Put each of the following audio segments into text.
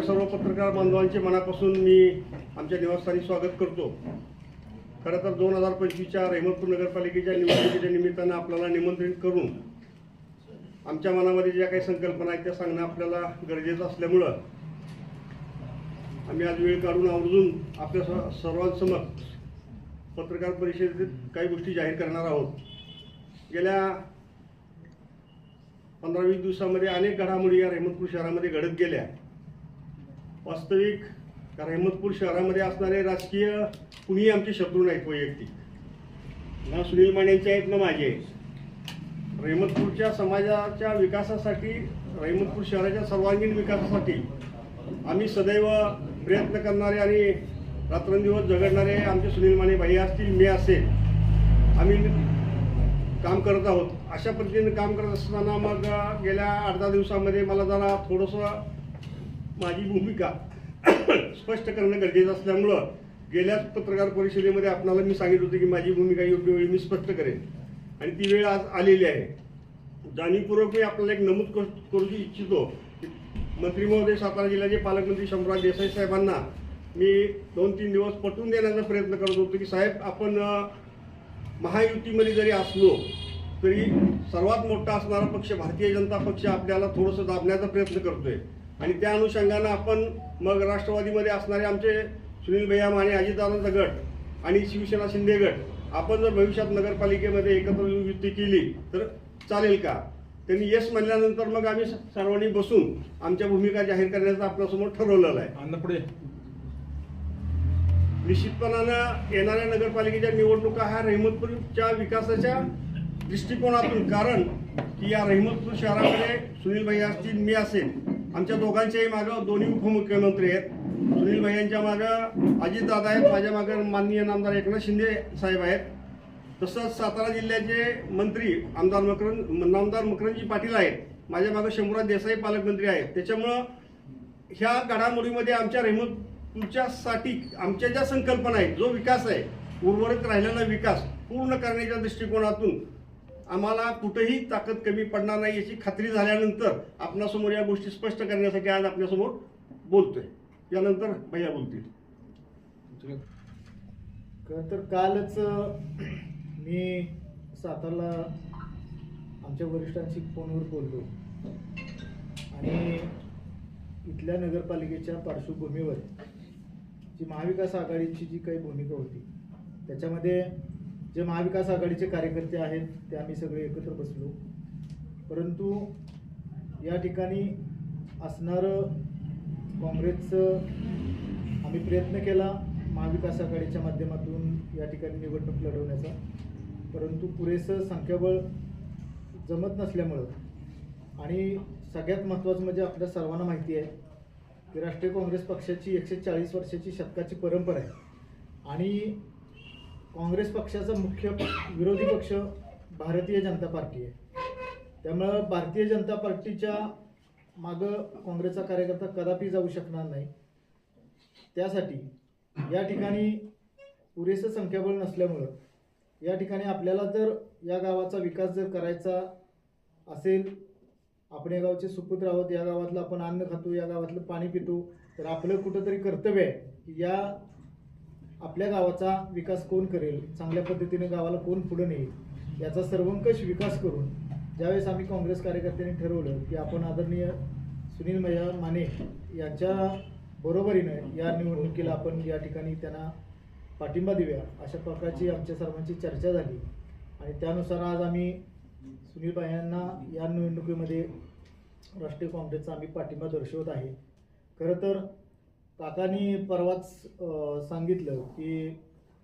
आपल्या सर्व पत्रकार बांधवांचे मनापासून मी आमच्या निवासस्थानी स्वागत करतो. खरं तर दोन हजार पंचवीसच्या रेहमतपूर नगरपालिकेच्या निवडणुकीच्या निमित्तानं आपल्याला निमंत्रित करून आमच्या मनामध्ये ज्या काही संकल्पना आहेत त्या सांगणं आपल्याला गरजेचं असल्यामुळं आम्ही आज वेळ काढून आवर्जून आपल्या स- सर्वांसमोर पत्रकार परिषदेत काही गोष्टी जाहीर करणार आहोत. गेल्या पंधरा वीस दिवसामध्ये अनेक घडामोडी या रेहमतपूर शहरामध्ये घडत गेल्या. वास्तविक या रहमतपूर शहरामध्ये असणारे राजकीय कुणीही आमचे शत्रू नाहीत वैयक्तिक. ना सुनील मानेंचे आहेत ना माझे आहेत. रहमतपूरच्या समाजाच्या विकासासाठी रहमतपूर शहराच्या सर्वांगीण विकासासाठी आम्ही सदैव प्रयत्न करणारे आणि रात्रंदिवस झगडणारे आमचे सुनील माने भाई असतील मी असेल आम्ही काम करत आहोत. अशा पद्धतीने काम करत असताना मग गेल्या आठ दहा दिवसामध्ये मला जरा थोडंसं माझी भूमिका स्पष्ट करणं गरजेचं असल्यामुळं गेल्याच पत्रकार परिषदेमध्ये आपणाला मी सांगितलं होतं की माझी भूमिका योग्य वेळी मी स्पष्ट करेन. आणि ती वेळ आज आलेली आहे. जाणीवपूर्वक मी आपल्याला एक नमूद कर- करू इच्छितो की मंत्री महोदय सातारा जिल्ह्याचे पालकमंत्री शंभराज देसाई साहेबांना मी दोन तीन दिवस पटवून देण्याचा प्रयत्न करत होतो की साहेब आपण महायुतीमध्ये जरी असलो तरी सर्वात मोठा असणारा पक्ष भारतीय जनता पक्ष आपल्याला थोडंसं दाबण्याचा प्रयत्न करतोय. आणि त्या अनुषंगानं आपण मग राष्ट्रवादीमध्ये असणारे आमचे सुनील भैया माने अजितदादांचा गट आणि शिवसेना शिंदे गट आपण जर भविष्यात नगरपालिकेमध्ये एकत्र युती केली तर चालेल का? त्यांनी येस म्हणल्यानंतर मग आम्ही सर्वांनी बसून आमच्या भूमिका जाहीर करण्याचं आपल्यासमोर ठरवलेलं आहे. पुढे. निश्चितपणानं येणाऱ्या नगरपालिकेच्या निवडणुका ह्या रहमतपूरच्या विकासाच्या दृष्टिकोनातून कारण की या रहमतपूर शहरामध्ये सुनील भैया असतील मी असेल आमच्या दोघांच्याही मागं दोन्ही उपमुख्यमंत्री आहेत. सुनील भाईंच्या मागं अजितदादा आहेत. माझ्या मागं माननीय नामदार एकनाथ शिंदे साहेब आहेत. तसंच सातारा जिल्ह्याचे मंत्री आमदार मकरंद नामदार मकरंदजी पाटील आहेत. माझ्या मागं शंभूराज देसाई पालकमंत्री आहेत. त्याच्यामुळं ह्या घडामोडीमध्ये आमच्या रेहमतपूरच्यासाठी आमच्या ज्या संकल्पना आहेत जो विकास आहे उर्वरित राहिलेला विकास पूर्ण करण्याच्या दृष्टिकोनातून आम्हाला कुठेही ताकद कमी पडणार नाही याची खात्री झाल्यानंतर आपणासमोर या गोष्टी स्पष्ट करण्यासाठी आज आपल्यासमोर बोलतोय. यानंतर भैया बोलतील. खरं तर कालच मी सातारला आमच्या वरिष्ठांशी फोनवर बोललो. आणि इथल्या नगरपालिकेच्या पार्श्वभूमीवर जी महाविकास आघाडीची जी काही भूमिका होती त्याच्यामध्ये जे महाविकास आघाडीचे कार्यकर्ते आहेत ते आम्ही सगळे एकत्र बसलो. परंतु या ठिकाणी असणारं काँग्रेसचं आम्ही प्रयत्न केला महाविकास आघाडीच्या माध्यमातून या ठिकाणी निवडणूक लढवण्याचा. परंतु पुरेसं संख्याबळ जमत नसल्यामुळं आणि सगळ्यात महत्त्वाचं म्हणजे आपल्या सर्वांना माहिती आहे की राष्ट्रीय काँग्रेस पक्षाची एकशे चाळीस वर्षाची शतकाची परंपरा आहे. आणि काँग्रेस पक्षाचा मुख्य विरोधी पक्ष भारतीय जनता पार्टी आहे. त्यामुळं भारतीय जनता पार्टीच्या मागं काँग्रेसचा कार्यकर्ता कदापि जाऊ शकणार नाही. त्यासाठी या ठिकाणी पुरेसं संख्याबळ नसल्यामुळं या ठिकाणी आपल्याला जर या गावाचा विकास जर करायचा असेल आपण या गावचे सुपुत्र आहोत या गावातलं आपण अन्न खातो या गावातलं पाणी पितो तर आपलं कुठंतरी कर्तव्य आहे की या आपल्या गावाचा विकास कोण करेल? चांगल्या पद्धतीने गावाला कोण पुढे नेईल? याचा सर्वंकष विकास करून ज्यावेळेस आम्ही काँग्रेस कार्यकर्त्यांनी ठरवलं की आपण आदरणीय सुनील मैया माने यांच्या बरोबरीनं या निवडणुकीला आपण या ठिकाणी त्यांना पाठिंबा देऊया. अशा प्रकारची आमच्या सर्वांची चर्चा झाली. आणि त्यानुसार आज आम्ही सुनील यांना या निवडणुकीमध्ये राष्ट्रीय काँग्रेसचा आम्ही पाठिंबा दर्शवत आहे. खरं तर काकांनी परवाच सांगितलं की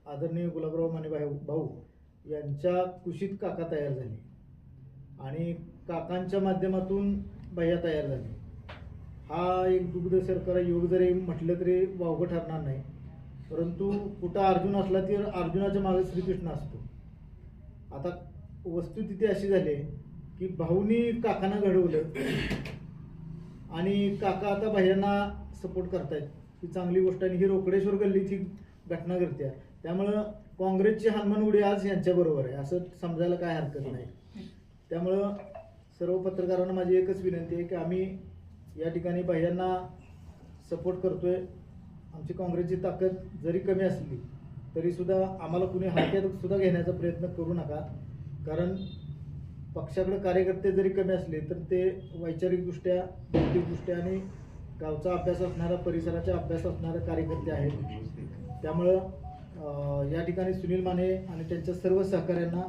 आदरणीय गुलाबराव माने भाऊ भाऊ यांच्या कुशीत काका तयार झाले. आणि काकांच्या माध्यमातून भैया तयार झाले. हा एक दुग्ध सरकार योग जरी म्हटलं तरी वावगं ठरणार नाही. परंतु कुठं अर्जुन असला तर अर्जुनाच्या मागे श्रीकृष्ण असतो. आता वस्तुस्थिती अशी झाली आहे की भाऊनी काकांना घडवलं. आणि काका आता भैयांना सपोर्ट करतायत. ही चांगली गोष्ट आणि ही रोकडेश्वर गल्लीची घटना घडते त्यामुळं काँग्रेसची हनुमान उडी आज यांच्याबरोबर आहे. असं समजायला काय हरकत नाही. त्यामुळं सर्व पत्रकारांना माझी एकच विनंती आहे की आम्ही या ठिकाणी भैयांना सपोर्ट करतोय. आमची काँग्रेसची ताकद जरी कमी असली तरीसुद्धा आम्हाला कुणी हलक्यात सुद्धा घेण्याचा प्रयत्न करू नका. कारण पक्षाकडे कार्यकर्ते जरी कमी असले तर ते वैचारिकदृष्ट्या भौतिकदृष्ट्या आणि गावचा अभ्यास असणारा परिसराचा अभ्यास असणारे कार्यकर्ते आहेत. त्यामुळं या ठिकाणी सुनील माने आणि त्यांच्या सर्व सहकाऱ्यांना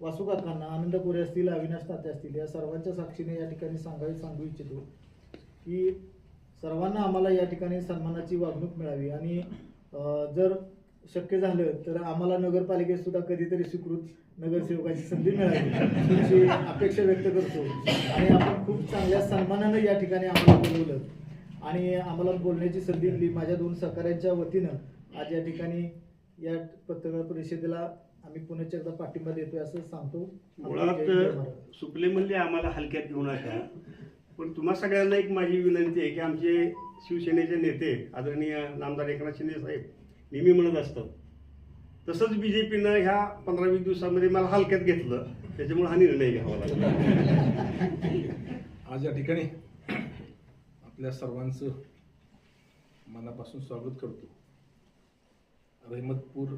वासू काकांना आनंद कोरे असतील अविनाश ताते असतील या सर्वांच्या साक्षीने या ठिकाणी सांगावी सांगू इच्छितो की सर्वांना आम्हाला या ठिकाणी सन्मानाची वागणूक मिळावी. आणि जर शक्य झालं तर आम्हाला नगरपालिकेत सुद्धा कधीतरी स्वीकृत नगरसेवकाची संधी अशी अपेक्षा व्यक्त करतो. आणि आपण खूप चांगल्या सन्मानानं या ठिकाणी आम्हाला बोलवलं. आणि आम्हाला बोलण्याची संधी दिली. माझ्या दोन सहकाऱ्यांच्या वतीनं आज या ठिकाणी या पत्रकार परिषदेला आम्ही पुन्हा एकदा पाठिंबा देतोय असं सांगतो. मुळात. सुपले म्हणले आम्हाला हलक्यात घेऊ नका पण तुम्हा सगळ्यांना एक माझी विनंती आहे की आमचे शिवसेनेचे नेते आदरणीय नामदार एकनाथ शिंदे साहेब नेहमी म्हणत असतात. तसंच बी जे पीनं ह्या पंधरा वीस दिवसामध्ये मला हलक्यात घेतलं. त्याच्यामुळे हा निर्णय घ्यावा लागला. आज या ठिकाणी आपल्या सर्वांचं मनापासून स्वागत करतो. रहमतपूर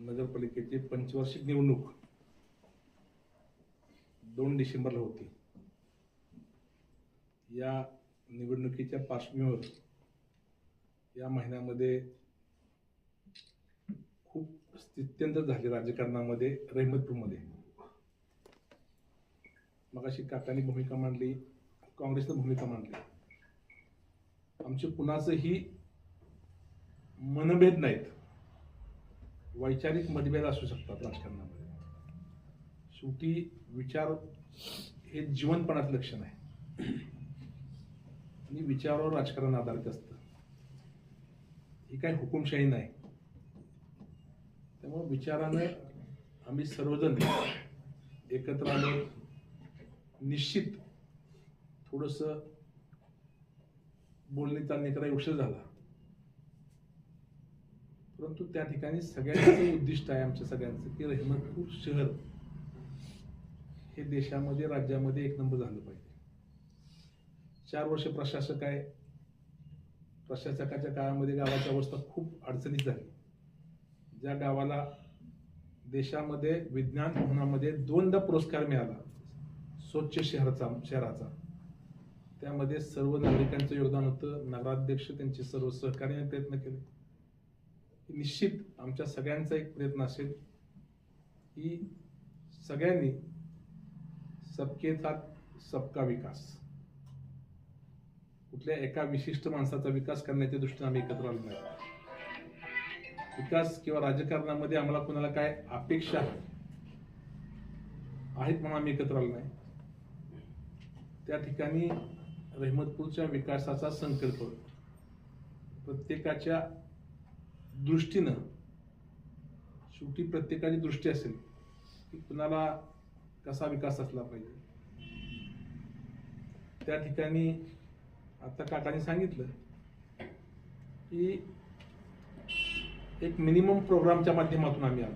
नगरपालिकेची पंचवार्षिक निवडणूक दोन डिसेंबरला होती. या निवडणुकीच्या पार्श्वभूमीवर या महिन्यामध्ये स्थित्यंतर झाले राजकारणामध्ये रहमतपूरमध्ये. मगाशी काकांनी भूमिका मांडली काँग्रेसनं भूमिका मांडली. आमचे कुणाचंही मनभेद नाहीत. वैचारिक मतभेद असू शकतात राजकारणामध्ये. शेवटी विचार हे जीवनपणाचं लक्षण आहे आणि विचारावर राजकारण आधारित असतं. ही काही हुकुमशाही नाही. हो, त्यामुळे विचारानं आम्ही सर्वजण एकत्र आलो. निश्चित थोडंसं बोलणी चालणी करायला उशीर झाला. परंतु त्या ठिकाणी सगळ्यांचं उद्दिष्ट आहे आमच्या सगळ्यांचं की रहमतपूर शहर हे देशामध्ये राज्यामध्ये एक नंबर झालं पाहिजे. चार वर्ष प्रशासक आहे. प्रशासकाच्या काळामध्ये गावाची अवस्था खूप अडचणीत झाली. ज्या गावाला देशामध्ये विज्ञान भवनामध्ये दोनदा पुरस्कार मिळाला स्वच्छ शहराचा शहराचा. त्यामध्ये सर्व नागरिकांचं योगदान होतं. नगराध्यक्ष त्यांचे सर्व सहकार्याने प्रयत्न केले. निश्चित आमच्या सगळ्यांचा एक प्रयत्न असेल की सगळ्यांनी सबके साथ सबका विकास. कुठल्या एका विशिष्ट माणसाचा विकास करण्याच्या दृष्टीने आम्ही एकत्र आलो नाही. विकास किंवा राजकारणामध्ये आम्हाला कोणाला काय अपेक्षा आहेत म्हणून आम्ही एकत्र आलो नाही. त्या ठिकाणी रहमतपूरच्या विकासाचा संकल्प प्रत्येकाच्या दृष्टीनं शेवटी प्रत्येकाची दृष्टी असेल की कुणाला कसा विकास असला पाहिजे. त्या ठिकाणी आता काकाने सांगितलं की एक मिनिमम प्रोग्रामच्या माध्यमातून आम्ही आलो.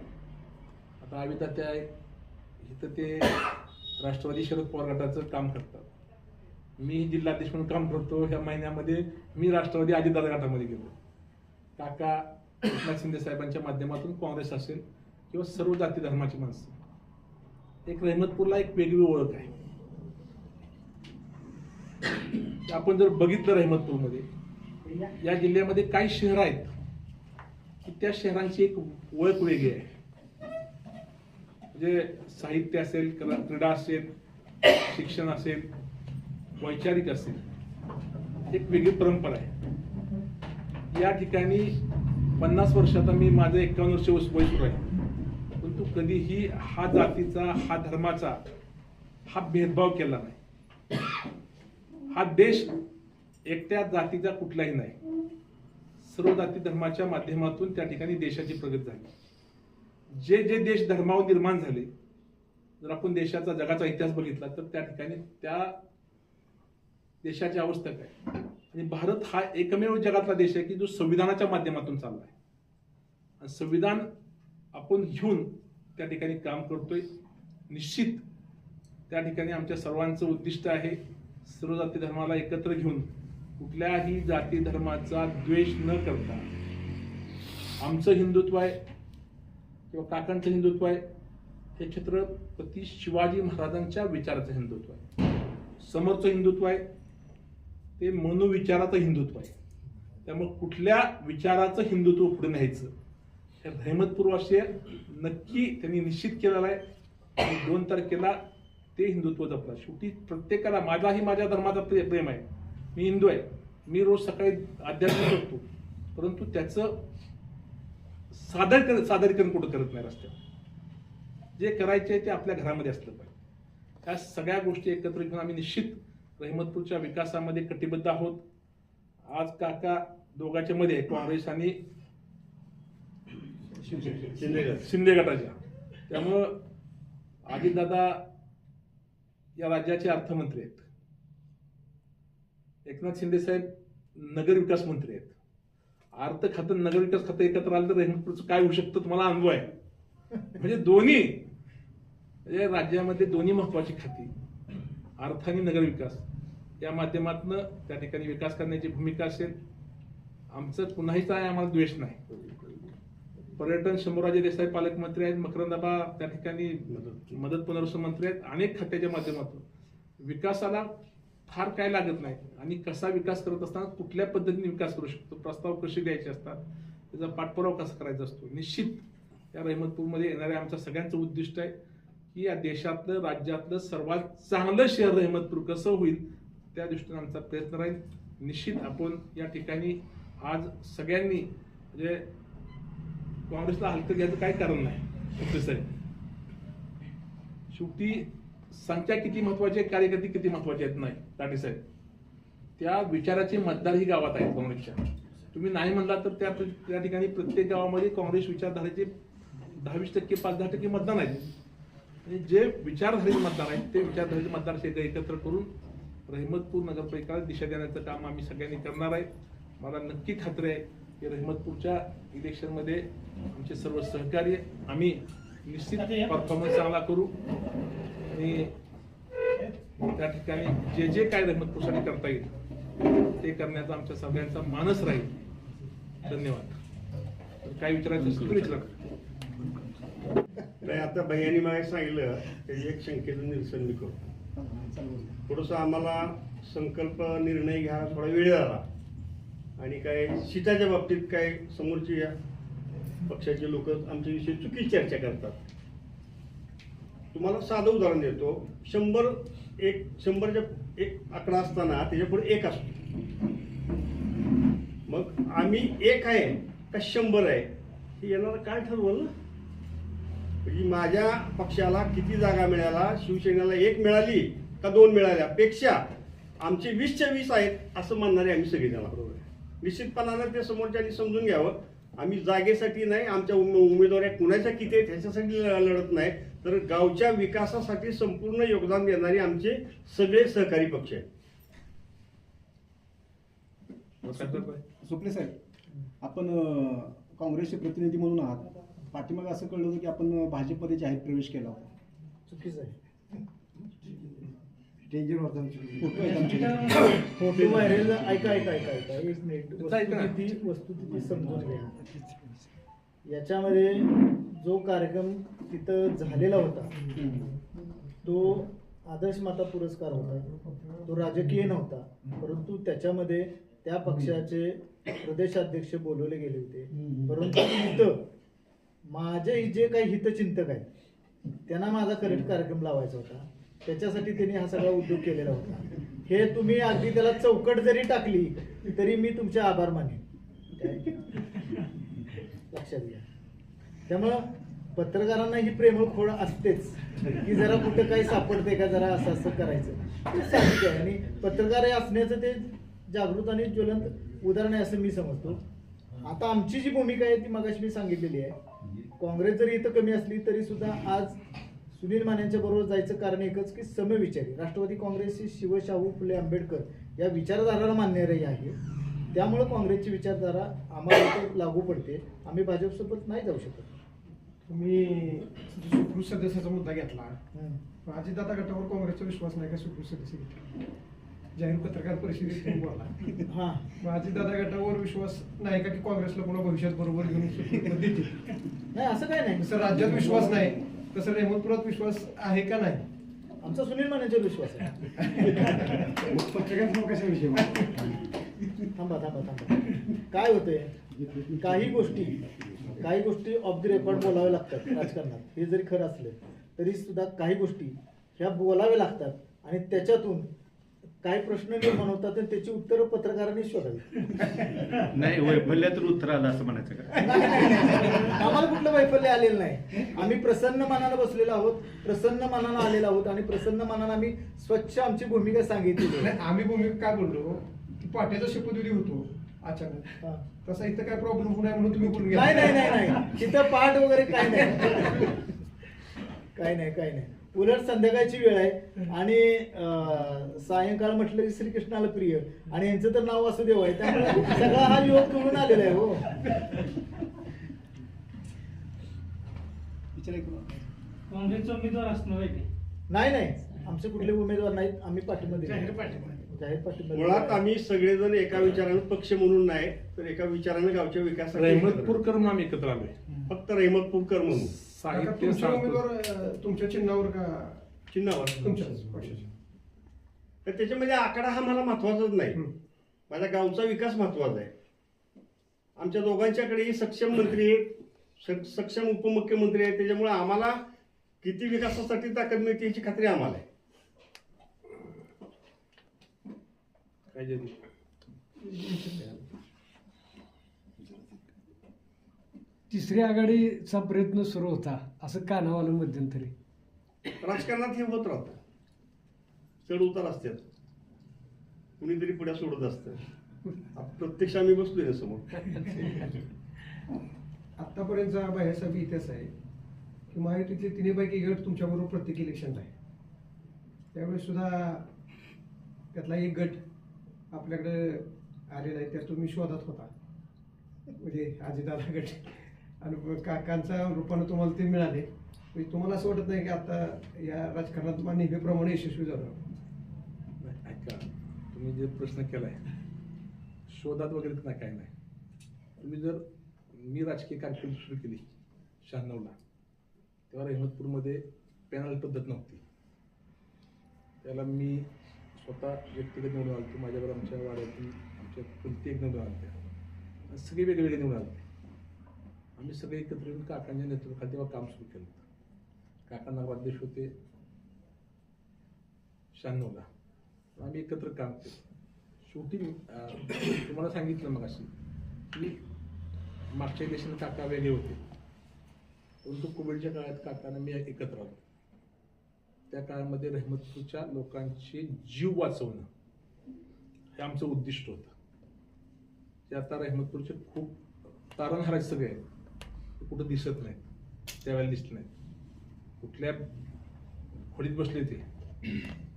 आता आविता त्या इथं ते राष्ट्रवादी शरद पवार गटाचं काम करतात. मी जिल्हाध्यक्ष म्हणून काम करतो. ह्या महिन्यामध्ये मी राष्ट्रवादी अजितदादा गटामध्ये गेलो. काका एकनाथ शिंदे साहेबांच्या माध्यमातून काँग्रेस असेल किंवा सर्व जाती धर्माची माणसं. एक रहमतपूरला एक वेगळी ओळख आहे. आपण जर बघितलं रहमतपूरमध्ये या जिल्ह्यामध्ये काही शहरं आहेत. की त्या शहरांची एक ओळख वेगळी आहे. म्हणजे साहित्य असेल कला क्रीडा असेल शिक्षण असेल वैचारिक असेल एक वेगळी परंपरा आहे. या ठिकाणी पन्नास वर्षाचा मी माझं एकावन्न वर्ष वय सुरू आहे. परंतु कधीही हा जातीचा हा धर्माचा हा भेदभाव केला नाही. हा देश एकट्या जातीचा कुठलाही नाही. सर्व जाती धर्माच्या माध्यमातून त्या ठिकाणी देशाची प्रगती झाली. जे जे देश धर्मावर निर्माण झाले जर आपण देशाचा जगाचा इतिहास बघितला तर त्या ठिकाणी त्या देशाची अवस्था काय? आणि भारत हा एकमेव जगातला देश आहे की जो संविधानाच्या माध्यमातून चालला आहे आणि संविधान आपण घेऊन त्या ठिकाणी काम करतोय. निश्चित त्या ठिकाणी आमच्या सर्वांचं उद्दिष्ट आहे सर्व जाती धर्माला एकत्र घेऊन कुठल्याही जाती धर्माचा द्वेष न करता. आमचं हिंदुत्व आहे किंवा काकांचं हिंदुत्व आहे हे छत्रपती शिवाजी महाराजांच्या विचाराचं हिंदुत्व आहे. समोरचं हिंदुत्व आहे ते मनोविचाराचं हिंदुत्व आहे. त्यामुळे कुठल्या विचाराचं हिंदुत्व पुढे न्यायचं हे रहमतपूर्वाशी नक्की त्यांनी निश्चित केलेलं आहे. आणि दोन तारखेला ते हिंदुत्व जपलं शेवटी प्रत्येकाला माझाही माझ्या धर्माचा प्रे- प्रेम आहे. मी हिंदू आहे. मी रोज सकाळी अध्यात्म करतो. परंतु त्याचं सादर सादरीकरण कुठं करत नाही रस्त्यावर? जे करायचे आहे ते आपल्या घरामध्ये असलं पाहिजे. त्या सगळ्या गोष्टी एकत्र घेऊन आम्ही निश्चित रहमतपूरच्या विकासामध्ये कटिबद्ध आहोत. आज काका दोघांच्या मध्ये काँग्रेस आणि शिंदे गटाच्या त्यामुळं अजितदादा या राज्याचे अर्थमंत्री आहेत. एकनाथ शिंदे साहेब नगर विकास मंत्री आहेत. अर्थ खातं नगर विकास खातं एकत्र आलं तर रहमतपूरचं काय होऊ शकतं तुम्हाला अनुभव आहे. म्हणजे दोन्ही म्हणजे राज्यामध्ये दोन्ही महत्वाची खाती अर्थ आणि नगर विकास या माध्यमातून त्या ठिकाणी विकास करण्याची भूमिका असेल. आमचं पुन्हाही आहे आम्हाला द्वेष नाही. पर्यटन शंभूराजे देसाई पालकमंत्री आहेत मकरंदाबा त्या ठिकाणी मदत पुनर्वसन मंत्री आहेत अनेक खात्याच्या माध्यमातून. विकासाला फार काय लागत नाही. आणि कसा विकास करत असताना कुठल्या पद्धतीने विकास करू शकतो? प्रस्ताव कसे द्यायचे असतात? त्याचा पाठपुरावा कसा करायचा असतो? निश्चित या रहमतपूरमध्ये येणाऱ्या आमच्या सगळ्यांचं उद्दिष्ट आहे की या देशातलं राज्यातलं सर्वात चांगलं शहर रहमतपूर कसं होईल त्या दृष्टीने आमचा प्रयत्न राहील. निश्चित आपण या ठिकाणी आज सगळ्यांनी म्हणजे काँग्रेसला हलकं घ्यायचं काही कारण नाही? साहेब. शेवटी संख्या किती महत्वाची आहे? कार्यकर्ते किती महत्त्वाचे आहेत नाही. लाटे साहेब त्या विचाराचे मतदार ही गावात आहेत काँग्रेसच्या. तुम्ही नाही म्हणला तर त्या त्या ठिकाणी प्रत्येक गावामध्ये काँग्रेस विचारधारेचे दहावीस टक्के पाच दहा टक्के मतदान आहेत. आणि जे विचारधारेचे मतदार आहेत ते विचारधारेचे मतदार सगळे एकत्र करून रहिमतपूर नगरपालिकेला दिशा देण्याचं काम आम्ही सगळ्यांनी करणार आहे. मला नक्की खात्री आहे की रहिमतपूरच्या इलेक्शनमध्ये आमचे सर्व सहकार्य आम्ही निश्चित परफॉर्मन्स चांगला करू. आणि त्या ठिकाणी जे जे काय रहमतपूरसाठी करता येईल ते करण्याचा आमच्या सगळ्यांचा मानस राहील. धन्यवाद. काय विचारायचं असेल विचारा. नाही आता भैयानी मला सांगितलं त्याची एक शंकेचं निरसन मी करतो. थोडंसं आम्हाला संकल्प निर्णय घ्यायला थोडा वेळ झाला आणि काय सीटाच्या बाबतीत काय समोरची या पक्षाचे लोक आमच्याविषयी चुकीची चर्चा करतात. तुम्हाला साधं उदाहरण देतो. शंभर एक शंभरच्या एक आकडा असताना त्याच्या पुढे एक असतो. मग आम्ही एक आहे का शंभर आहे? हे येणार काय ठरवलं? म्हणजे माझ्या पक्षाला किती जागा मिळाला शिवसेनेला एक मिळाली का दोन मिळाल्या? पेक्षा आमचे वीसच्या वीस आहेत असं म्हणणारे आम्ही सगळे जण बरोबर निश्चितपणानं ते समोरच्यांनी समजून घ्यावं. आम्ही जागेसाठी नाही आमच्या उमे उमेदवाऱ्या कुणाच्या किती आहेत ह्याच्यासाठी लढत नाही. तर गावच्या विकासासाठी संपूर्ण योगदान देणारे आमचे सगळे सहकारी पक्ष आहेत. सुप्रे साहेब. आपण काँग्रेसचे प्रतिनिधी म्हणून आहात. पाठीमागे असं कळलं होतं की आपण भाजपमध्ये जाहीर प्रवेश केला होता. चुकीचं आहे. होता फोटो व्हायरल ऐका ऐका ऐका ऐका. एक मिनिट. वस्तुस्थिती वस्तुस्थिती समजून घ्या. याच्यामध्ये जो कार्यक्रम तिथं झालेला होता तो आदर्श माता पुरस्कार होता. तो राजकीय नव्हता. परंतु त्याच्यामध्ये त्या पक्षाचे प्रदेशाध्यक्ष बोलवले गेले होते. परंतु इथं माझे जे काही हितचिंतक आहेत त्यांना माझा करेक्ट कार्यक्रम लावायचा होता. त्याच्यासाठी त्यांनी हा सगळा उद्योग केलेला होता. हे तुम्ही अगदी त्याला चौकट जरी टाकली तरी मी तुमचे आभार मानेन. लक्षात घ्या. त्यामुळं पत्रकारांना ही प्रेमळ खोड असतेच की जरा कुठं काही सापडते का जरा असं असं करायचं. ते साहजिक आहे. आणि पत्रकार हे असण्याचं ते जागृत आणि ज्वलंत उदाहरण आहे असं मी समजतो. आता आमची जी भूमिका आहे ती मगाशी मी सांगितलेली आहे. काँग्रेस जरी इथं कमी असली तरी सुद्धा आज सुनील मानेंच्या बरोबर जायचं कारण एकच की समविचारी राष्ट्रवादी काँग्रेस ही शिव शाहू फुले आंबेडकर या विचारधाराला मान्यही आहे. त्यामुळे काँग्रेसची विचारधारा आम्हाला इथं लागू पडते. आम्ही भाजपसोबत नाही जाऊ शकत. तुम्ही सुकृत सदस्याचा मुद्दा घेतला. अजितदादा गटावर काँग्रेसचा विश्वास नाही का सुकृत सदस्य घेतला? जाहीर पत्रकार परिषदेत तुम्ही बोलला हा. माझी दादा गटावर विश्वास नाही का की काँग्रेसला पुन्हा भविष्यात बरोबर घेऊन देतील? नाही असं काय नाही. जसं राज्यात विश्वास नाही. तसं रेहमतपुरात विश्वास आहे का नाही? आमचा सुनील मानेच्यावर विश्वास आहे. पत्रकार कशाविषयी थांबा थांबा थांबा. काय होतंय? काही गोष्टी काही गोष्टी ऑफ द रेकॉर्ड बोलाव्या लागतात राजकारणात. हे जरी खरं असलं तरी सुद्धा काही गोष्टी ह्या बोलाव्या लागतात आणि त्याच्यातून काही प्रश्न निर्माण होतात आणि त्याची उत्तरं पत्रकारांनी शोधावी नाही वैफल्यातून उत्तर आलं असं म्हणायचं का? नाही, नाही, नाही. आम्हाला कुठलं वैफल्य आलेलं नाही. आम्ही प्रसन्न मनानं बसलेलो आहोत प्रसन्न मनानं आलेलो आहोत आणि प्रसन्न मनानं आम्ही स्वच्छ आमची भूमिका सांगितलेली आहे. नाही, आम्ही भूमिका काय बोललो? की पाट्याचा शपथविधी होतो अचानक. हा. तसा इथं काय प्रॉब्लेम होऊ नये म्हणून तुम्ही बोलून गेला. नाही नाही नाही नाही. तिथं पहाट वगैरे काय नाही. काय नाही काय नाही. उलट संध्याकाळची वेळ आहे आणि अं, सायंकाळ म्हटलं की श्रीकृष्णाला प्रिय. आणि यांचं तर नाव वासुदेव आहे त्यामुळे सगळा हा योग जुळून आलेला आहे हो. काँग्रेसचा उमेदवार असणार आहे ते नाही नाही. आमचे कुठले उमेदवार नाहीत. आम्ही जाहीर पाठिंबा. मुळात आम्ही सगळेजण एका विचारानं पक्ष म्हणून नाही तर एका विचारानं गावच्या विकासासाठी रहमतपूरकर म्हणून आम्ही एकत्र आलोय. फक्त रेहमतपूरकर म्हणून. साहित्य तुमचे उमेदवार अं, तुमच्या चिन्हावर का? चिन्हावर. पक्षाच्या. तर त्याच्यामध्ये आकडा हा मला महत्वाचाच नाही. हम्म. माझ्या गावचा विकास महत्त्वाचा आहे. आमच्या दोघांच्याकडेही सक्षम मंत्री आहेत सक्षम उपमुख्यमंत्री आहेत. त्याच्यामुळे आम्हाला किती विकासासाठी ताकद मिळते याची खात्री आम्हाला आहे. तिसरी आघाडीचा प्रयत्न सुरू होता. असं कानावालं मध्यंतरी? राजकारणात हे होत राहतं. चढ उतार असतात. कुणीतरी पुढे सोडत असतं. प्रत्यक्ष आम्ही बसलोय ना आत्तापर्यंतचा आतापर्यंतचा इतिहास आहे की महायुतीतले तिन्हीपैकी गट तुमच्याबरोबर प्रत्येक इलेक्शनला आहे त्यावेळेस सुद्धा त्यातला एक गट आपल्याकडे आलेला आहे त्यात तुम्ही शोधात होता. म्हणजे आजीदादा गट. आणि काकांचा रूपानं तुम्हाला ते मिळाले. म्हणजे तुम्हाला असं वाटत नाही की आता या राजकारणात तुम्हाला नेहमीप्रमाणे यशस्वी झालं. ऐका. तुम्ही जे प्रश्न केला आहे शोधात वगैरे नाही काय नाही. तुम्ही जर मी राजकीय कारकीर्द सुरू केली शहाण्णवला तेव्हा रहमतपूरमध्ये पॅनल पद्धत नव्हती. त्याला मी स्वतः व्यक्तिगत निवडून आलो माझ्याबरोबर आमच्या वाड्यातून आमच्या प्रत्येक निवडून आलते सगळे वेगवेगळे निवडून आलते. आम्ही सगळे एकत्र येऊन काकांच्या नेतृत्वाखाली तेव्हा काम सुरू केलं होतं. काकांना अध्यक्ष होते. शहाण्णवला आम्ही एकत्र काम केलं. शेवटी तुम्हाला सांगितलं मग अशी की मागच्या इलेक्शन काका वेगळे होते. परंतु कोविडच्या काळात काकांना मी एकत्र आलो. त्या काळामध्ये रहमतपूरच्या लोकांचे जीव वाचवणं हे आमचं उद्दिष्ट होतं. ते आता रहमतपूरचे खूप तारणहाराचे सगळे आहेत. ते कुठं दिसत नाहीत. त्यावेळेला दिसत नाहीत. कुठल्या खोलीत बसले ते.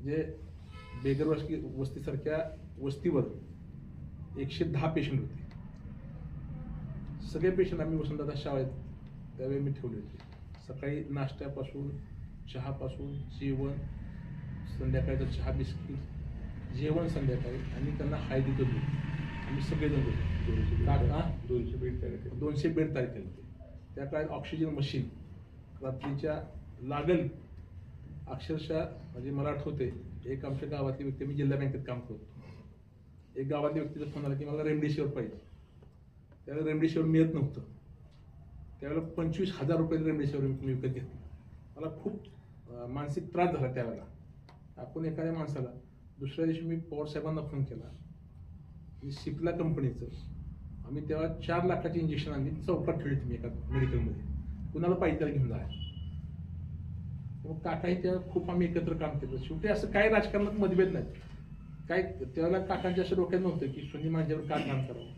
जे बेगर वस्ती वस्तीसारख्या वस्तीवर एकशे दहा पेशंट होते. सगळे पेशंट आम्ही वसंतदादा शाळेत. त्यावेळी मी ठेवले होते. सकाळी नाश्त्यापासून चहापासून जेवण संध्याकाळचं चहा बिस्किट जेवण संध्याकाळी आणि त्यांना हळदीचं दूध. आम्ही सगळेजण देतो. दोनशे बेड तयार. दोनशे बेड तयार केले होते. त्या काळात ऑक्सिजन मशीन रात्रीच्या लागल अक्षरशः म्हणजे मला आठवते एक आमच्या गावातली व्यक्ती मी जिल्हा बँकेत काम करतो. एक गावातल्या व्यक्तीचा फोन आला की मला रेमडेसिवीर पाहिजे. त्यावेळेला रेमडेसिवीर मिळत नव्हतं. त्यावेळेला पंचवीस हजार रुपये रेमडेसिवीर मी विकत घेतलं. मला खूप मानसिक त्रास झाला त्यावेळेला. आपण एखाद्या माणसाला दुसऱ्या दिवशी मी पवार साहेबांना फोन केला. मी सिप्ला कंपनीचं. आम्ही तेव्हा चार लाखाची इंजेक्शन आणली. चौकात ठेवली तुम्ही एका मेडिकलमध्ये कुणाला पाहिजे त्याला घेऊन जाय मग काकाही तेव्हा खूप आम्ही एकत्र काम केलं. शेवटी असं काही राजकारणात मतभेद नाही काय त्यावेळेला काकांच्या असं डोक्यात नव्हतं की सुनी माझ्यावर काय काम करावं?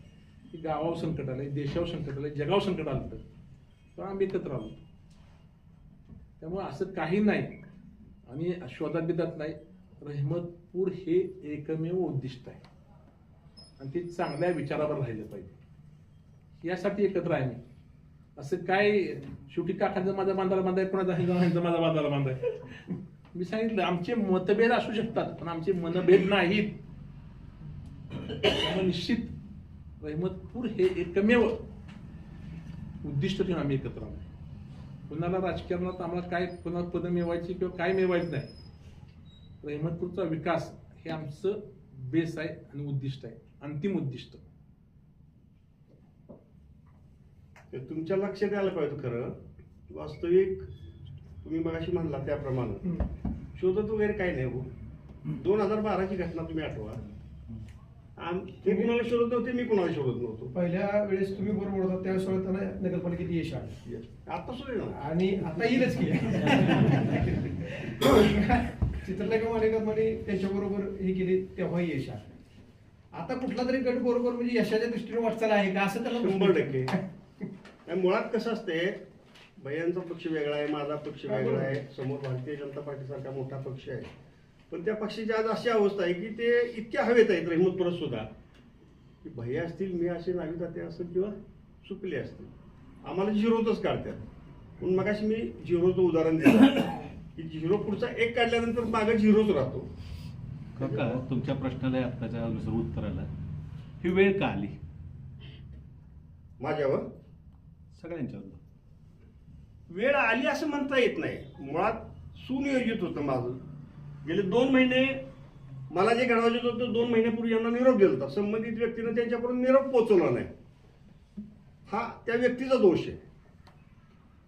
की गावावर संकट आलंय देशावर संकट आलंय जगावर संकट आलं तर तेव्हा आम्ही एकत्र आलो. त्यामुळे असं काही नाही. आणि शोधात बिदात नाही. रहमतपूर हे एकमेव उद्दिष्ट आहे. आणि ते चांगल्या विचारावर राहिलं पाहिजे. यासाठी एकत्र आहे मी. असं काय शेवटी काकांचा माझा बांधाला बांधाय कोणाचा ह्यांचा माझा बांधाला बांधाय? मी सांगितलं आमचे मतभेद असू शकतात पण आमचे मनभेद नाहीत. निश्चित रहमतपूर हे एकमेव उद्दिष्ट ठेवून आम्ही एकत्र आलो कुणाला राजकारणात आम्हाला काय कुणाला पद मिळवायची किंवा काय मिळवायचं नाही. रहमतपूरचा विकास हे आमचं बेस आहे आणि उद्दिष्ट आहे. अंतिम उद्दिष्ट. तुमच्या लक्षात यायला पाहिजे खरं. वास्तविक तुम्ही मगाशी म्हणला त्याप्रमाणे. शोधत वगैरे काही नाही हो. दोन हजार बाराची घटना तुम्ही आठवा. आम- ते कुणाला शोधत नव्हते मी कुणाला शोधत नव्हतो. पहिल्या वेळेस तुम्ही बरोबर होता त्यावेळेस सोडताना नगरपालिकेत यश आलं. आता सुद्धा येणार. आणि आता येईलच की. चित्रलेखा मालिकात म्हणे त्यांच्याबरोबर हे केली तेव्हा यश आलं. आता कुठला तरी गट बरोबर म्हणजे यशाच्या दृष्टीने वाटचाल आहे का? असं त्याला शंभर टक्के. आणि मुळात कसं असते भैयांचा पक्ष वेगळा आहे माझा पक्ष वेगळा आहे समोर भारतीय जनता पार्टीसारखा मोठा पक्ष आहे. पण त्या पक्षाची आज अशी अवस्था आहे की ते इतक्या हवेत आहेत रहमतपुरात सुद्धा. की भैया असतील मी असे नावी जाते असतील किंवा चुकले असतील. आम्हाला झिरोतच काढतात. म्हणून मगाशी मी झिरोचं उदाहरण दिलं. की झिरो पुढचा एक काढल्यानंतर मागं झिरोच राहतो. काका तुमच्या प्रश्नाला आत्ताच्या दुसरं उत्तर आलं. ही वेळ का आली? माझ्यावर? सगळ्यांच्यावर. वेळ आली असं म्हणता येत नाही. मुळात सुनियोजित होतं माझं. गेले दोन महिने मला जे घडवायचं होतं दोन महिन्यापूर्वी यांना निरोप दिला होता. संबंधित व्यक्तीनं त्यांच्यापर्यंत निरोप पोहोचवला नाही. हा त्या व्यक्तीचा दोष आहे.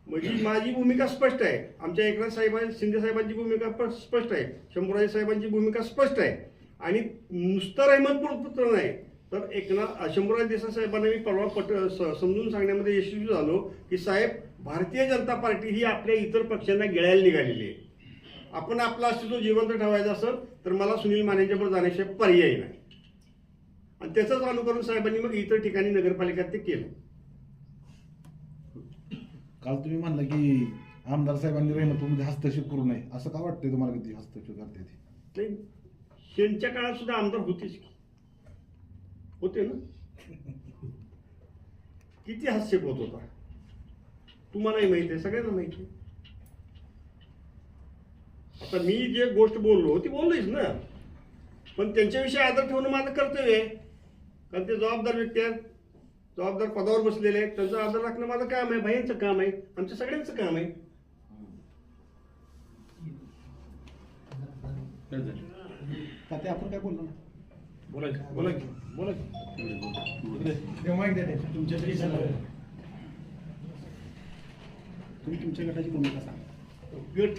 म्हणजे माझी भूमिका स्पष्ट आहे. आमच्या एकनाथ साहेब शिंदे साहेबांची भूमिका स्पष्ट आहे. शंभूराजे साहेबांची भूमिका स्पष्ट आहे. आणि नुसतं रहमतपूर पुत्र नाही. तर एकनाथ शंभूराज देसाई साहेबांना मी परवा पट स- समजून सांगण्यामध्ये यशस्वी झालो की साहेब भारतीय जनता पार्टी ही आपल्या इतर पक्षांना गिळायला निघालेली आहे. आपण आपलं अस्तित्व जिवंत ठेवायचं असेल तर मला सुनील मानेच्यावर जाण्याशिवाय पर्याय नाही. आणि त्याचंच अनुकरण साहेबांनी मग इतर ठिकाणी नगरपालिकेत ते केलं. काल तुम्ही म्हणला की आमदार साहेबांनी रहमतमध्ये हस्तक्षेप करू नये. असं का वाटतंय तुम्हाला किती हस्तक्षेप करते ते शेणच्या काळात सुद्धा आमदार होतेच की. होते ना? किती हस्तक्षेप होत होता? तुम्हालाही माहिती आहे सगळ्यांना माहिती आहे. आता मी जे गोष्ट बोललो ती बोललोच ना. पण त्यांच्याविषयी आदर ठेवणं माझं कर्तव्य आहे. कारण ते जबाबदार व्यक्ती आहेत. जबाबदार पदावर बसलेले आहेत. त्यांचा आदर राखणं माझं काम आहे. भाईंचं काम आहे. आमच्या सगळ्यांचं काम आहे? ताते आपण काय बोललो ना बोला की, बोला की, बोला की. तुमच्या तरी तुम्ही तुमच्या गटाची भूमिका सांगा. गट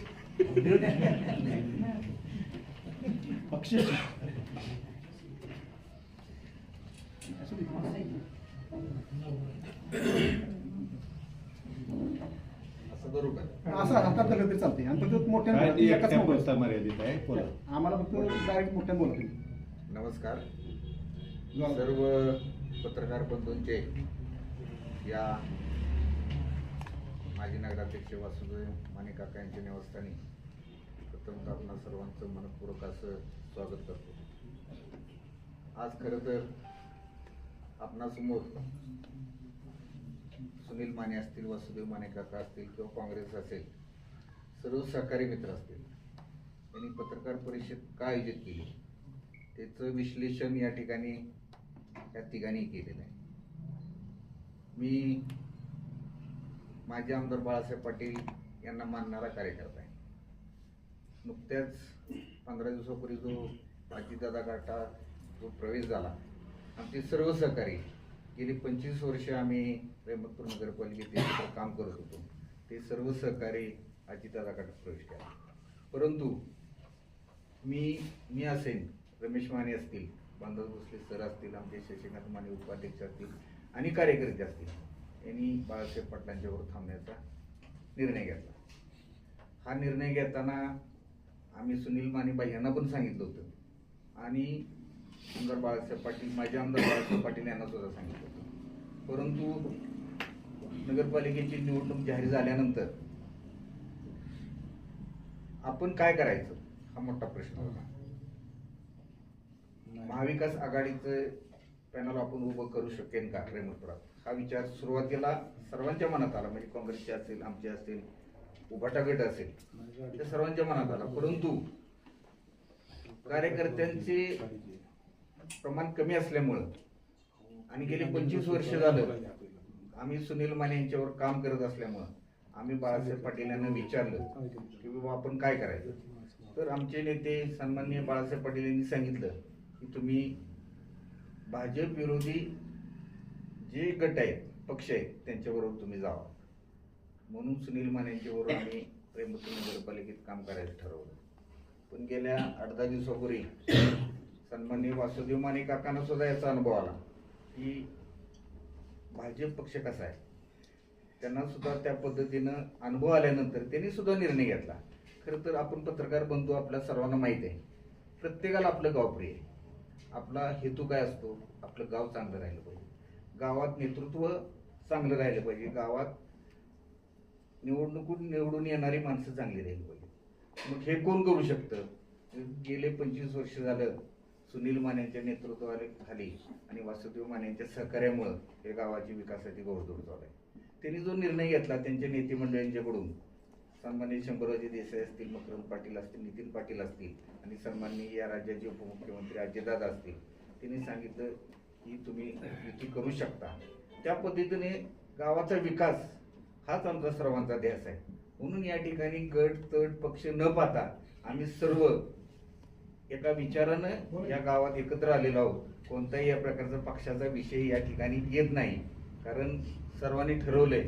पक्ष असू हातात तरी चालते आणि फक्त मोठ्या काय ती एकाच एकट्या मोबाईल. पुरता मर्यादित आहे? बोला. आम्हाला फक्त डायरेक्ट मोठ्या बोला तुम्ही नमस्कार. जो- सर्व पत्रकार बंधूंचे या माजी नगराध्यक्ष वासुदेव माने काका यांच्या निवासस्थानी प्रथमतः आपणा सर्वांचं मनपूर्वक असं स्वागत करतो. आज खरं तर आपणासमोर सुनील माने असतील वासुदेव माने काका असतील किंवा काँग्रेस असेल सर्व सहकारी मित्र असतील त्यांनी पत्रकार परिषद का आयोजित केली? त्याचं विश्लेषण या ठिकाणी या तिघांनी केलेलं आहे. मी माजी आमदार बाळासाहेब पाटील यांना मानणारा कार्यकर्ता आहे. नुकत्याच पंधरा दिवसापूर्वी जो अजितदादा गाठा जो प्रवेश झाला आमचे सर्व सहकारी गेली पंचवीस वर्ष आम्ही रहमतपूर नगरपालिकेत काम करत होतो. ते सर्व सहकारी अजितदादा गाठात प्रवेश केला. परंतु मी मी असेन रमेश माने असतील बांधव भोसले सर असतील आमचे शशिकांत माने उपाध्यक्ष असतील आणि कार्यकर्ते असतील. यांनी बाळासाहेब पाटलांच्यावर थांबण्याचा निर्णय घेतला. हा निर्णय घेताना आम्ही सुनील मानेबाई यांना पण सांगितलं होतं. आणि आमदार बाळासाहेब पाटील माझे आमदार बाळासाहेब पाटील यांना सुद्धा सांगितलं होतं. परंतु नगरपालिकेची निवडणूक जाहीर झाल्यानंतर आपण काय करायचं? हा मोठा प्रश्न होता. महाविकास आघाडीचं पॅनल आपण उभं करू शकेन का? रेमपुरात हा विचार सुरुवातीला सर्वांच्या मनात आला. म्हणजे काँग्रेसचे असेल आमचे असेल उभाटा गट असेल त्या सर्वांच्या मनात आला. परंतु कार्यकर्त्यांचे प्रमाण कमी असल्यामुळं आणि गेली पंचवीस वर्ष झालं आम्ही सुनील माने यांच्यावर काम करत असल्यामुळं आम्ही बाळासाहेब पाटील यांना विचारलं की बाबा आपण काय करायचं? तर आमचे नेते सन्माननीय बाळासाहेब पाटील यांनी सांगितलं की तुम्ही भाजप विरोधी जे गट आहेत पक्ष आहेत त्यांच्याबरोबर तुम्ही जावा. म्हणून सुनील माने यांच्याबरोबर आम्ही त्र्यंबकेश्वर नगरपालिकेत काम करायचं ठरवलं. पण गेल्या आठ दहा दिवसापूर्वी सन्माननीय वासुदेव माने काकांना सुद्धा याचा अनुभव आला. की भाजप पक्ष कसा आहे? त्यांना सुद्धा त्या पद्धतीनं अनुभव आल्यानंतर त्यांनी सुद्धा निर्णय घेतला. खरं तर आपण पत्रकार बंधू आपल्या सर्वांना माहीत आहे. प्रत्येकाला आपलं गाव प्रिय आपला हेतू काय असतो? आपलं गाव चांगलं राहिलं पाहिजे. गावात नेतृत्व चांगलं राहिलं पाहिजे. गावात निवडणुकून निवडून येणारी माणसं चांगली राहिली पाहिजे. मग हे कोण करू शकतं? गेले पंचवीस वर्ष झालं सुनील मानेंच्या नेतृत्वाला खाली आणि वासुदेव मानेंच्या सहकार्यामुळं हे गावाची विकासाची घोडदौड चालू आहे. त्यांनी जो निर्णय घेतला त्यांच्या नेतेमंडळींच्याकडून सन्मान्य सन्माननीय शंभरराजे देसाई असतील मकरंद पाटील असतील नितीन पाटील असतील आणि सन्मान्य या राज्याचे उपमुख्यमंत्री अजितदादा असतील त्यांनी सांगितलं ही तुम्ही युती करू शकता. त्या पद्धतीने गावाचा विकास हाच आमचा सर्वांचा ध्यास आहे. म्हणून या ठिकाणी गट तट पक्ष न पाहता आम्ही सर्व एका विचारानं या गावात एकत्र आलेलो आहोत. कोणताही या प्रकारचा पक्षाचा विषय या ठिकाणी येत नाही. कारण सर्वांनी ठरवलंय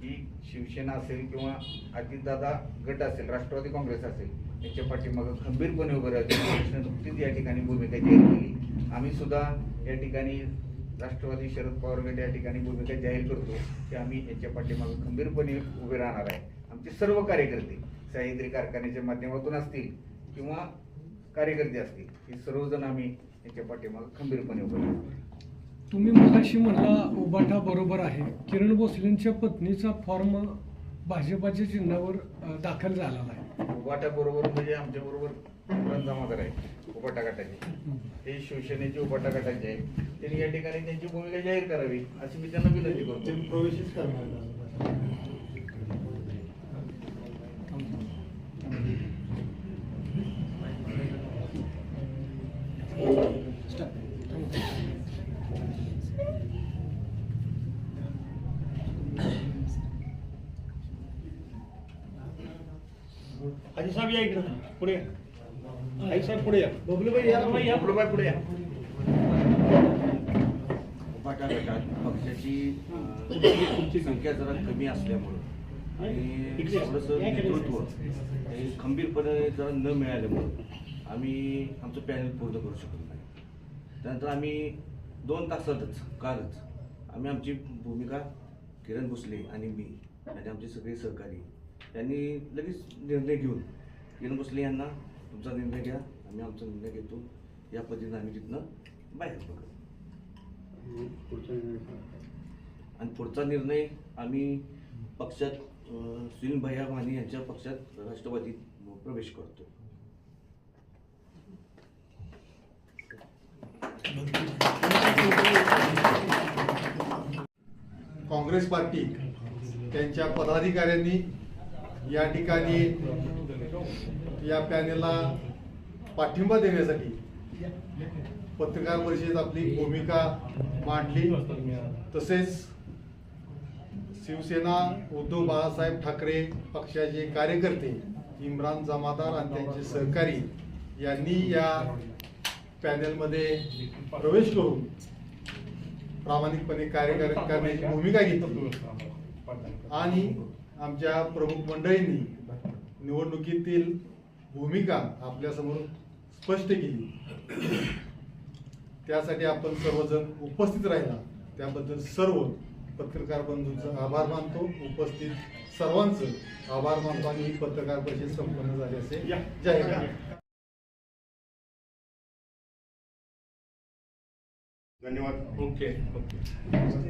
की शिवसेना असेल किंवा अजितदादा गट असेल राष्ट्रवादी काँग्रेस असेल याच्या पाठीमागं खंबीरपणे उभं राहतील. नुकतीच या ठिकाणी भूमिका जाहीर केली. आम्ही सुद्धा या ठिकाणी राष्ट्रवादी शरद पवार गट या ठिकाणी भूमिका जाहीर करतो की आम्ही याच्या पाठीमागं खंबीरपणे उभे राहणार आहे. आमचे सर्व कार्यकर्ते सह्याद्री कारखान्याच्या माध्यमातून असतील किंवा कार्यकर्ते असतील हे सर्वजण आम्ही याच्या पाठीमागं खंबीरपणे उभे राहतो तुम्ही मगाशी म्हणला उबाठा बरोबर आहे. किरण भोसलेंच्या पत्नीचा फॉर्म भाजपाच्या चिन्हावर दाखल झालेला आहे उबाटा बरोबर म्हणजे आमच्या बरोबर जमादार आहे उपटागटाचे हे शिवसेनेचे उपटागटाचे आहेत आहे त्यांनी या ठिकाणी त्यांची भूमिका जाहीर करावी अशी मी त्यांना विनंती करतो. प्रवेशच करणार साहेब या इकडं. पुढे या. आई साहेब पुढे या. बबलूबाई या. या. पुढे बाय पुढे या पक्षाची अं, संख्या जरा कमी असल्यामुळं आणि थोडंसं नेतृत्व हे खंबीरपणे जरा न मिळाल्यामुळं आम्ही आमचं पॅनल पूर्ण करू शकत नाही. त्यानंतर आम्ही दोन तासातच कालच आम्ही आमची भूमिका किरण भोसले आणि मी आणि आमचे सगळे सहकारी यांनी लगेच निर्णय घेऊन किरण भोसले यांना तुमचा निर्णय घ्या आम्ही आमचा निर्णय घेतो. या पद्धतीने आम्ही तिथनं बाहेर पडलो आणि पुढचा निर्णय आम्ही पक्षात सुनील भैया माने यांच्या पक्षात राष्ट्रवादीत प्रवेश करतो. काँग्रेस पार्टी त्यांच्या पदाधिकाऱ्यांनी या ठिकाणी या पॅनेलला पाठिंबा देण्यासाठी पत्रकार परिषदेत आपली भूमिका मांडली. तसेच शिवसेना उद्धव बाळासाहेब ठाकरे पक्षाचे कार्यकर्ते इम्रान जमादार आणि त्यांचे सहकारी यांनी या पॅनेलमध्ये प्रवेश करून प्रामाणिकपणे कार्य करण्याची भूमिका घेतली. आणि आमच्या प्रमुख मंडळींनी निवडणुकीतील भूमिका आपल्यासमोर स्पष्ट केली. त्यासाठी आपण सर्वजण उपस्थित राहिला. त्याबद्दल सर्व पत्रकार बंधूंचा आभार मानतो. उपस्थित सर्वांचं आभार मानतो आणि ही पत्रकार परिषद संपन्न झाली असे जाहीर. धन्यवाद. ओके. ओके.